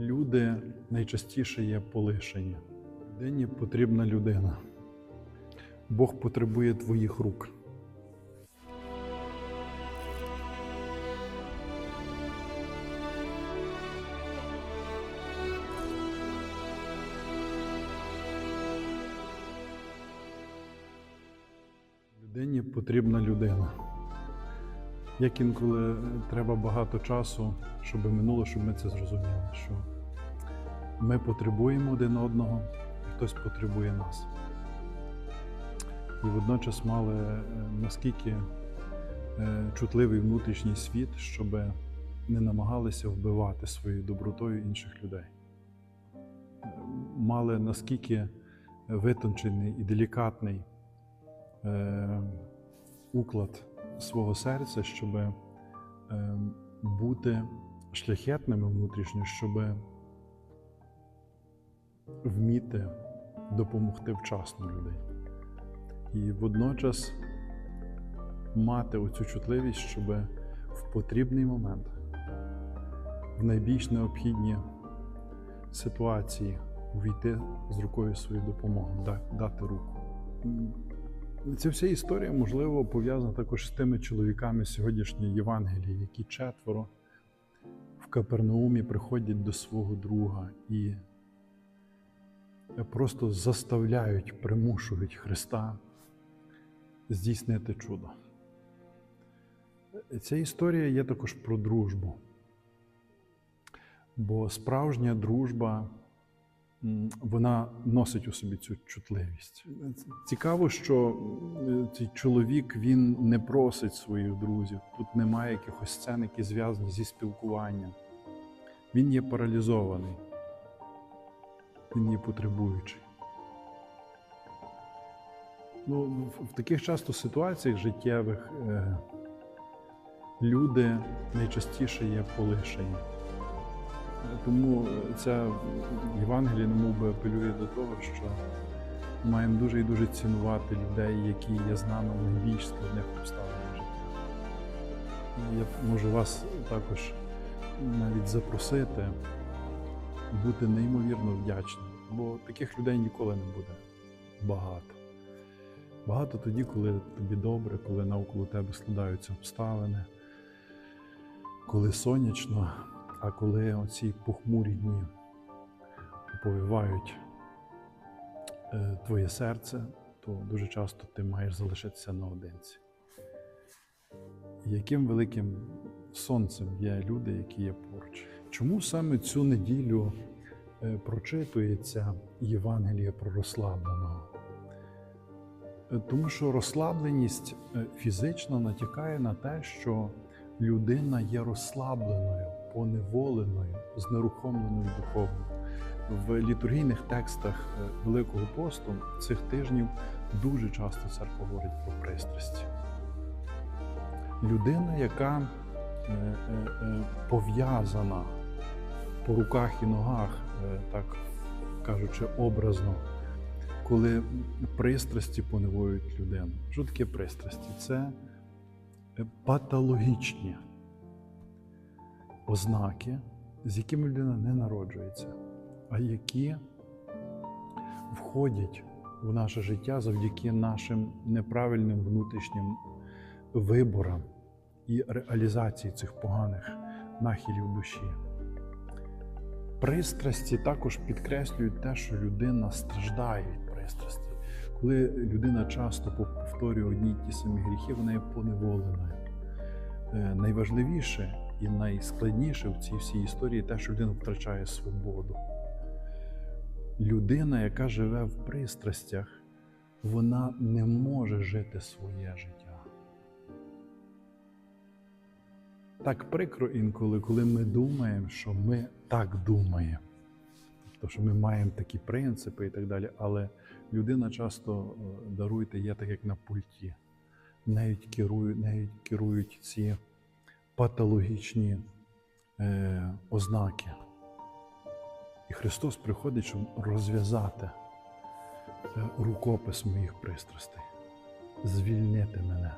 Люди найчастіше є полишені. Людині потрібна людина. Бог потребує твоїх рук. Людині потрібна людина. Як інколи треба багато часу, щоб минуло, щоб ми це зрозуміли, що ми потребуємо один одного, і хтось потребує нас. І водночас мали е, наскільки е, чутливий внутрішній світ, щоб не намагалися вбивати своєю добротою інших людей. Мали наскільки витончений і делікатний е, уклад свого серця, щоб е, бути шляхетними внутрішньо, щоб вміти допомогти вчасно людей. І водночас мати оцю чутливість, щоб в потрібний момент, в найбільш необхідні ситуації увійти з рукою свою допомогу, дати руку. Ця вся історія, можливо, пов'язана також з тими чоловіками сьогоднішньої Євангелії, які четверо в Капернаумі приходять до свого друга і просто заставляють, примушують Христа здійснити чудо. Ця історія є також про дружбу. Бо справжня дружба вона носить у собі цю чутливість. Цікаво, що цей чоловік він не просить своїх друзів. Тут немає якихось сцен, які зв'язані зі спілкуванням. Він є паралізований, він є потребуючий. Ну, в- в таких часто ситуаціях життєвих е, люди найчастіше є полишені. Тому ця Євангелія немов би апелює до того, що маємо дуже і дуже цінувати людей, які є з нами в найбільш складних обставинах життя. Я можу вас також навіть запросити бути неймовірно вдячним, бо таких людей ніколи не буде багато. Багато тоді, коли тобі добре, коли навколо тебе складаються обставини, коли сонячно, а коли оці похмурі дні оповивають е, твоє серце, то дуже часто ти маєш залишитися наодинці. Яким великим сонцем є люди, які є поруч? Чому саме цю неділю е, прочитується Євангеліє про розслабленого? Е, Тому що розслабленість фізично натякає на те, що людина є розслабленою, поневоленою, знерухомленою духовно. В літургійних текстах е, Великого посту цих тижнів дуже часто церква говорить про пристрасті. Людина, яка е, е, пов'язана по руках і ногах, так кажучи, образно, коли пристрасті поневолюють людину. Що таке пристрасті? Це патологічні ознаки, з якими людина не народжується, а які входять в наше життя завдяки нашим неправильним внутрішнім виборам і реалізації цих поганих нахилів душі. Пристрасті також підкреслюють те, що людина страждає від пристрасті. Коли людина часто повторює одні й ті самі гріхи, вона є поневоленою. Е, Найважливіше і найскладніше в цій всій історії те, що людина втрачає свободу. Людина, яка живе в пристрастях, вона не може жити своє життя. Так прикро інколи, коли ми думаємо, що ми так думаємо. Тобто, що ми маємо такі принципи і так далі. Але людина часто е, даруйте, є так, як на пульті. Навіть керують, навіть керують ці патологічні е, ознаки. І Христос приходить, щоб розв'язати е, рукопис моїх пристрастей, звільнити мене.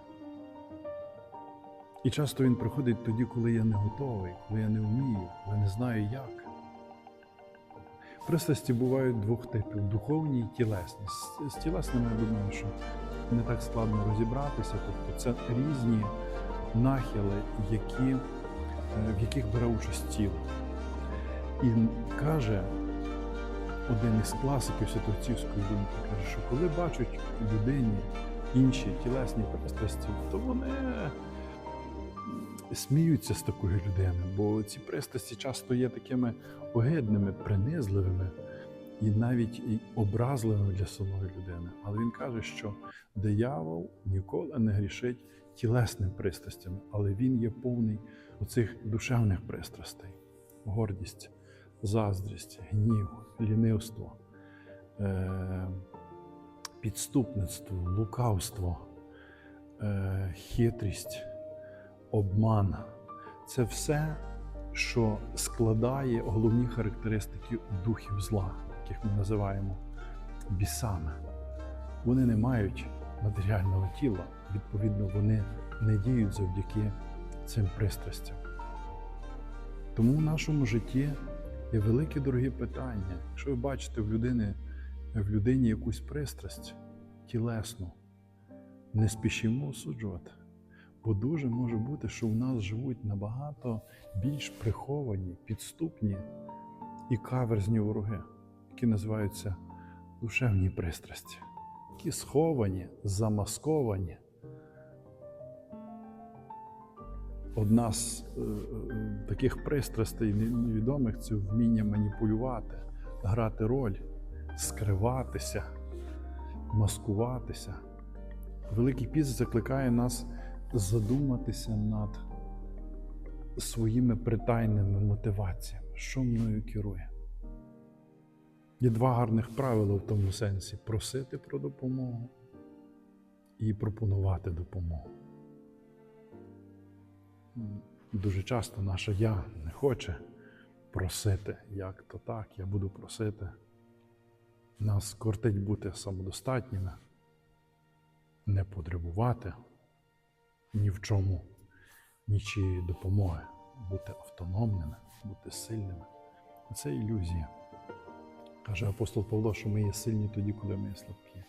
І часто він приходить тоді, коли я не готовий, коли я не вмію, коли не знаю як. Пристрасті бувають двох типів: духовні і тілесні. З, з тілесними я думаю, що не так складно розібратися. Тобто це різні нахили, які, е, в яких бере участь тіло. І каже один із класиків святоотцівської думки, каже, що коли бачать людині інші тілесні пристрасті, то вони сміються з такої людини, бо ці пристрасті часто є такими огидними, принизливими і навіть і образливими для самої людини. Але він каже, що диявол ніколи не грішить тілесним пристрастями, але він є повний оцих душевних пристрастей: гордість, заздрість, гнів, лінивство, е- підступництво, лукавство, е- хитрість, обман. Це все, що складає головні характеристики духів зла, яких ми називаємо бісами. Вони не мають матеріального тіла, відповідно, вони не діють завдяки цим пристрастям. Тому в нашому житті є велике дорогі питання. Якщо ви бачите в людини, в людині якусь пристрасть тілесну, не спішимо осуджувати. Бо дуже може бути, що в нас живуть набагато більш приховані, підступні і каверзні вороги, які називаються душевні пристрасті, які сховані, замасковані. Одна з е, е, таких пристрастей невідомих це вміння маніпулювати, грати роль, скриватися, маскуватися. Великий піст закликає нас задуматися над своїми притайними мотиваціями, що мною керує. Є два гарних правила в тому сенсі: просити про допомогу і пропонувати допомогу. Дуже часто наше я не хоче просити, як то так, я буду просити. Нас кортить бути самодостатніми, не потребувати ні в чому, нічиєї допомоги, бути автономними, бути сильними. Це ілюзія. Каже апостол Павло, що ми є сильні тоді, коли ми є слабкі.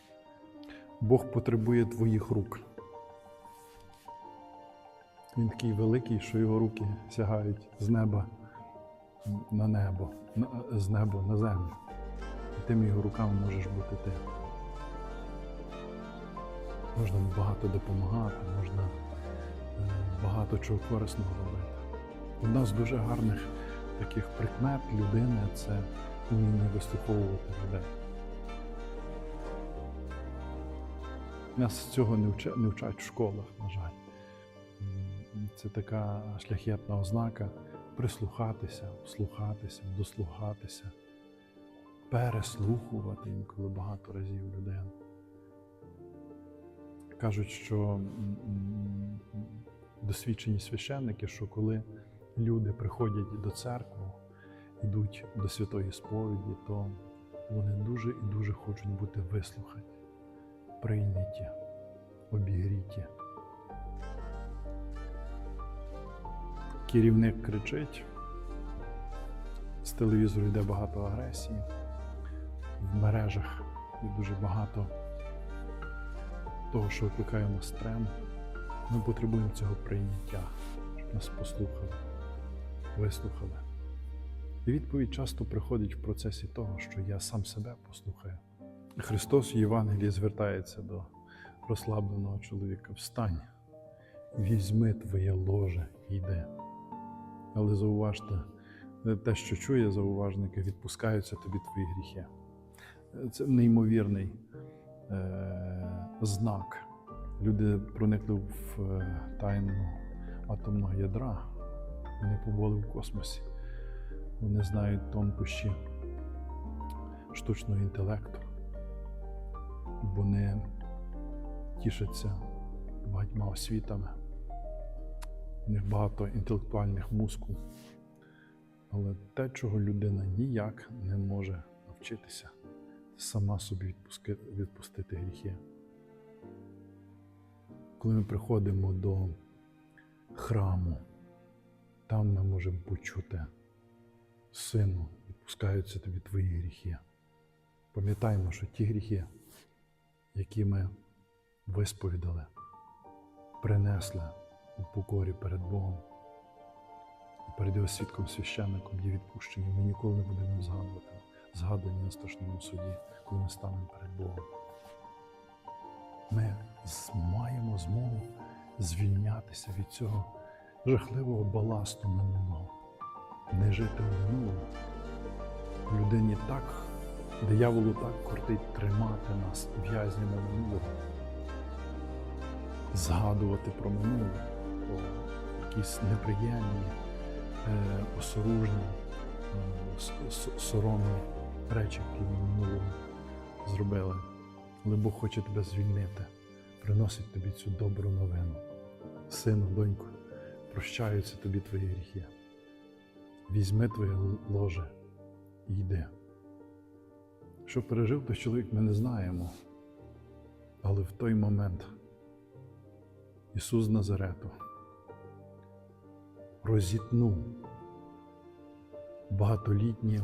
Бог потребує твоїх рук. Він такий великий, що його руки сягають з неба на небо, з неба на землю. І тими його руками можеш бути ти. Можна багато допомагати, можна багато чого корисного робити. Одна з дуже гарних таких прикмет людини це вміння вислуховувати людей. Нас цього не вчать, не вчать в школах, на жаль. Це така шляхетна ознака прислухатися, слухатися, дослухатися, переслухувати інколи багато разів людей. Кажуть, що досвідчені священники, що коли люди приходять до церкви, йдуть до святої сповіді, то вони дуже і дуже хочуть бути вислухані, прийняті, обігріті. Керівник кричить, з телевізору йде багато агресії, в мережах є дуже багато того, що викликає нас трем. Ми потребуємо цього прийняття, щоб нас послухали, вислухали. Відповідь часто приходить в процесі того, що я сам себе послухаю. Христос в Євангелії звертається до розслабленого чоловіка: Встань, візьми твоє ложе і йди. Але зауважте, те, що чує зауважники, відпускаються тобі твої гріхи. Це неймовірний е- знак. Люди проникли в е, тайну атомного ядра, вони побули в космосі, вони знають тонкощі штучного інтелекту, вони тішаться багатьма освітами, у них багато інтелектуальних мускул. Але те, чого людина ніяк не може навчитися, сама собі відпустити гріхи коли ми приходимо до храму, там ми можемо почути Сину пускаються тобі твої гріхи. Пам'ятаємо, що ті гріхи, які ми висповідали, принесли у покорі перед Богом і перед його свідком священником є відпущені. Ми ніколи не будемо згадувати, згадані на страшному суді, коли ми станемо перед Богом. Ми маємо змогу звільнятися від цього жахливого баласту минулого, не жити у минулому. Людині так, дияволу так кортить тримати нас в'язнями минулого, згадувати про минуле, про якісь неприємні, е, осоружні, е, соромні речі, які ми минулому зробили. Але Бог хоче тебе звільнити, приносить тобі цю добру новину. Сину, доньку, прощаються тобі твої гріхи. Візьми твоє ложе і йди. Що пережив той чоловік, ми не знаємо. Але в той момент Ісус Назарету розітнув багатолітні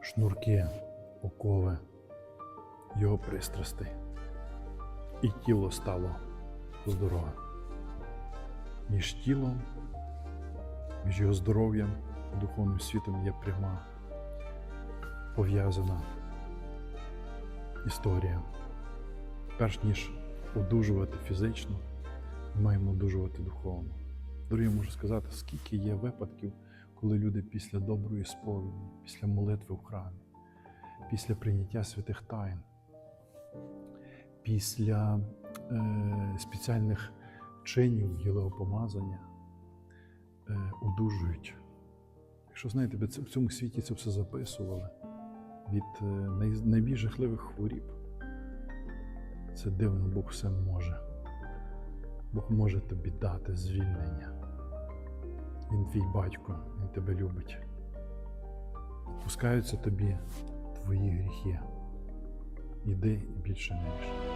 шнурки, окови його пристрастей, і тіло стало здорове. Між тілом, між його здоров'ям і духовним світом є пряма пов'язана історія. Перш ніж одужувати фізично, ми маємо одужувати духовно. Дорогі, можу сказати, скільки є випадків, коли люди після доброї сповіді, після молитви в храмі, після прийняття святих тайн, після е, спеціальних чинів єлеопомазання е, одужують. Якщо знаєте, в цьому світі це все записували від е, найбільш жахливих хворіб. Це дивно, Бог все може. Бог може тобі дати звільнення. Він твій батько, він тебе любить. Пускаються тобі твої гріхи. Іди більше не гріши.